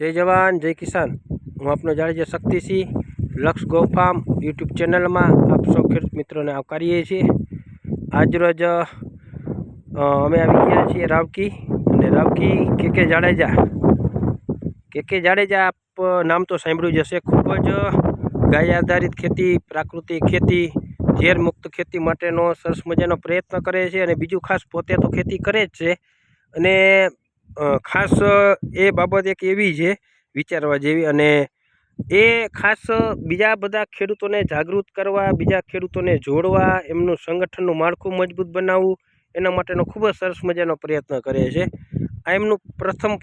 જય જવાન, જય કિસાન. હું આપનો જાડેજા શક્તિસિંહ, લક્ષ ગો ફાર્મ યુટ્યુબ ચેનલમાં આપ સૌ ખેડૂત મિત્રોને આવકારીએ છીએ. આજરોજ અમે આવી ગયા છીએ રાવકી અને રાવકી કે કે જાડેજા. કે કે જાડેજા આપ નામ તો સાંભળ્યું જ હશે. ખૂબ જ ગાય આધારિત ખેતી, પ્રાકૃતિક ખેતી, ઝેર મુક્ત ખેતી માટેનો સરસ મજાનો પ્રયત્ન કરે છે અને બીજું ખાસ પોતે તો ખેતી કરે જ છે. અને ખાસ એ બાબત એક એવી છે, વિચારવા જેવી અને એ ખાસ બીજા બધા ખેડૂતોને જાગૃત કરવા, બીજા ખેડૂતોને જોડવા, એમનું સંગઠનનું માળખું મજબૂત બનાવવું, એના માટેનો ખૂબ જ સરસ મજાનો પ્રયત્ન કરે છે. આ એમનું પ્રથમ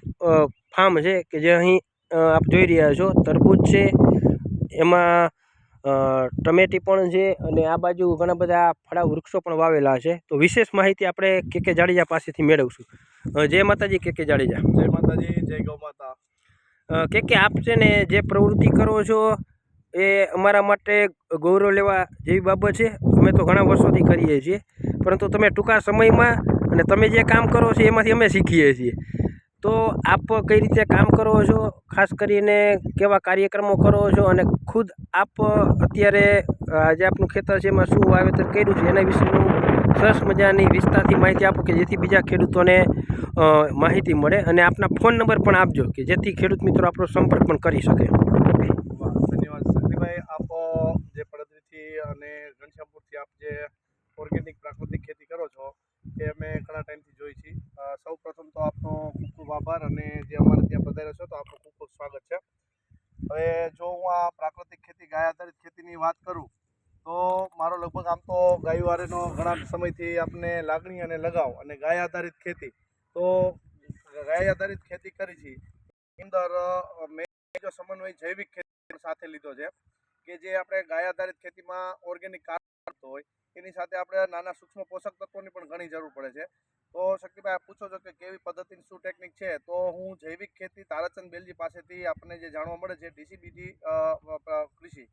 ફાર્મ છે કે જે અહીં આપ જોઈ રહ્યા છો. તરબૂચ છે, એમાં ટમેટી પણ છે અને આ બાજુ ઘણા બધા ફળા વૃક્ષો પણ વાવેલા છે. તો વિશેષ માહિતી આપણે કે કે જાડેજા પાસેથી મેળવશું. જય માતાજી કે કે જાડેજા. જય માતાજી જય ગૌ માતા. કે કે આપ છે ને જે પ્રવૃત્તિ કરો છો એ અમારા માટે ગૌરવ લેવા જેવી બાબત છે. અમે તો ઘણા વર્ષોથી કરીએ છીએ પરંતુ તમે ટૂંકા સમયમાં અને તમે જે કામ કરો છો એમાંથી અમે શીખીએ છીએ. તો આપ કઈ રીતે કામ કરો છો? ખાસ કરીને કેવા કાર્યક્રમો કરો છો? અને ખુદ આપ અત્યારે જે આપનું ખેતર છે એમાં શું વાવેતર કર્યું છે? એના વિશેનું સરસ મજાની વિસ્તારથી માહિતી આપો કે જેથી બીજા ખેડૂતોને માહિતી મળે અને આપના ફોન નંબર પણ આપજો કે જેથી ખેડૂત મિત્રો આપણો સંપર્ક પણ કરી શકે. ધન્યવાદ. શક્તિભાઈ, આપ જે પડદરીથી અને ઘનશ્યામપુરથી આપ જે ઓર્ગેનિક પ્રાકૃતિક ખેતી કરો છો, એ અમે ઘણા ટાઈમથી જોઈ છીએ. સૌ પ્રથમ તો આપનો ખૂબ ખૂબ આભાર અને જે અમારે ત્યાં પધાર્યો છો, તો આપનું ખૂબ ખૂબ સ્વાગત છે. હવે જો હું આ પ્રાકૃતિક ખેતી, ગાય આધારિત ખેતીની વાત કરું, તો મારો લગભગ આમ તો ગાયો હારેનો ઘણા સમયથી આપને લાગણી અને લગાવ અને ગાય આધારિત ખેતી તો ગાય આધારિત ખેતી કરી છે. અંદર મેં જો સમન્વય જૈવિક ખેતી સાથે લીધો છે કે જે આપણે ગાય આધારિત ખેતીમાં ઓર્ગેનિક ખાતર હોય એની સાથે આપણે નાના સૂક્ષ્મ પોષક તત્વોની પણ ઘણી જરૂર પડે છે. તો શક્તિભાઈ આપ પૂછો છો કે કેવી પદ્ધતિની શું ટેકનિક છે? તો હું જૈવિક ખેતી તારાચંદ બેલજી પાસેથી આપણને જે જાણવા મળે છે ડીસીબીજી કૃષિ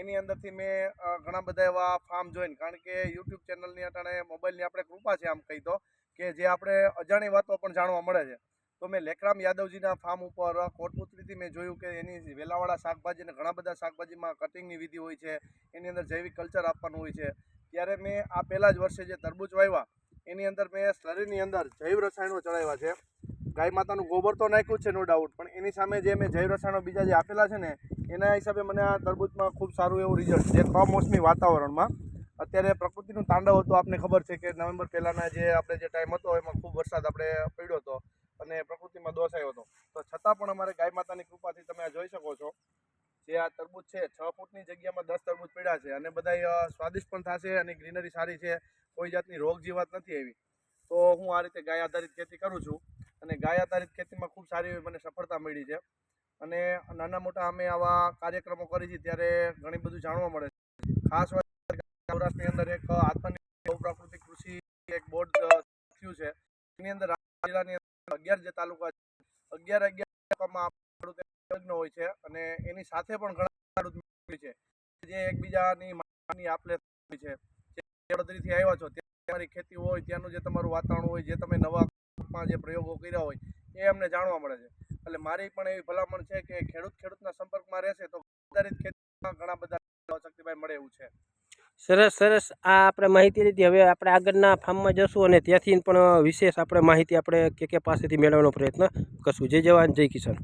એની અંદરથી મેં ઘણા બધા એવા ફાર્મ જોઈને કારણ કે યુટ્યુબ ચેનલની અટાણે મોબાઈલની આપણે કૃપા છે આમ કહી તો કે જે આપણે અજાણી વાતો પણ જાણવા મળે છે. તો મેં લેખરામ યાદવજીના ફાર્મ ઉપર કોટપુત્રીથી મેં જોયું કે એની વેલાવાળા શાકભાજી અને ઘણા બધા શાકભાજીમાં કટિંગની વિધિ હોય છે. એની અંદર જૈવિક કલ્ચર આપવાનું હોય છે. ત્યારે મેં આ પહેલા જ વર્ષે જે તરબૂચ વાવ્યા, એની અંદર મેં સ્લરીની અંદર જૈવ રસાયણો ચડાવ્યા છે. ગાય માતાનું ગોબર તો નાખ્યું છે નો ડાઉટ પણ એની સામે જે મેં જૈવ રસાયણો બીજા જે આપેલા છે ને, એના હિસાબે મને આ તરબૂચમાં ખૂબ સારું એવું રિઝલ્ટ જે કમોસમી વાતાવરણમાં અત્યારે પ્રકૃતિનું તાંડવ હતું, આપને ખબર છે કે નવેમ્બર પહેલાંના જે આપણે જે ટાઈમ હતો, એમાં ખૂબ વરસાદ આપણે પડ્યો હતો અને પ્રકૃતિમાં દોષ આવ્યો હતો. તો છતાં પણ અમારે ગાય માતાની કૃપાથી તમે આ જોઈ શકો છો જે આ તરબૂચ છે, છ ફૂટની જગ્યામાં દસ તરબૂચ પડ્યા છે અને બધા સ્વાદિષ્ટ પણ થશે અને ગ્રીનરી સારી છે, કોઈ જાતની રોગ જીવાત નથી આવી તો હું આ રીતે ગાય આધારિત ખેતી કરું છું અને ગાય આધારિત ખેતીમાં ખૂબ સારી એવી મને સફળતા મળી છે. અને નાના મોટા અમે આવા કાર્યક્રમો કરી છે, ત્યારે ઘણી બધું જાણવા મળે છે. ખાસ સૌરાષ્ટ્રની અંદર એક આત્મનિર્ભર પ્રાકૃતિક કૃષિ એક બોર્ડ થયું છે. એની અંદર જિલ્લાની અંદર અગિયાર જે તાલુકા છે, અગિયાર અગિયાર તાલુકામાં ખેડૂત હોય છે અને એની સાથે પણ ઘણા છે. જે એકબીજાની માની આપલે હોય છે. જે આવ્યા છો, ત્યાં તમારી ખેતી હોય, ત્યાંનું જે તમારું વાતાવરણ હોય, જે તમે નવા જે પ્રયોગો કર્યા હોય, એ અમને જાણવા મળે છે. એટલે મારી પણ એવી ભલામણ છે કે ખેડૂત ખેડૂતના સંપર્કમાં રહેશે તો આધારિત ખેતીમાં ઘણા બધા શક્તિભાઈ મળે એવું છે. સરસ સરસ. આ આપણે માહિતી લીધી. હવે આપણે આગળના ફાર્મમાં જશું અને ત્યાંથી પણ વિશેષ આપણે માહિતી આપણે કે કે પાસેથી મેળવવાનો પ્રયત્ન કરશું. જય જવાન, જય કિસાન.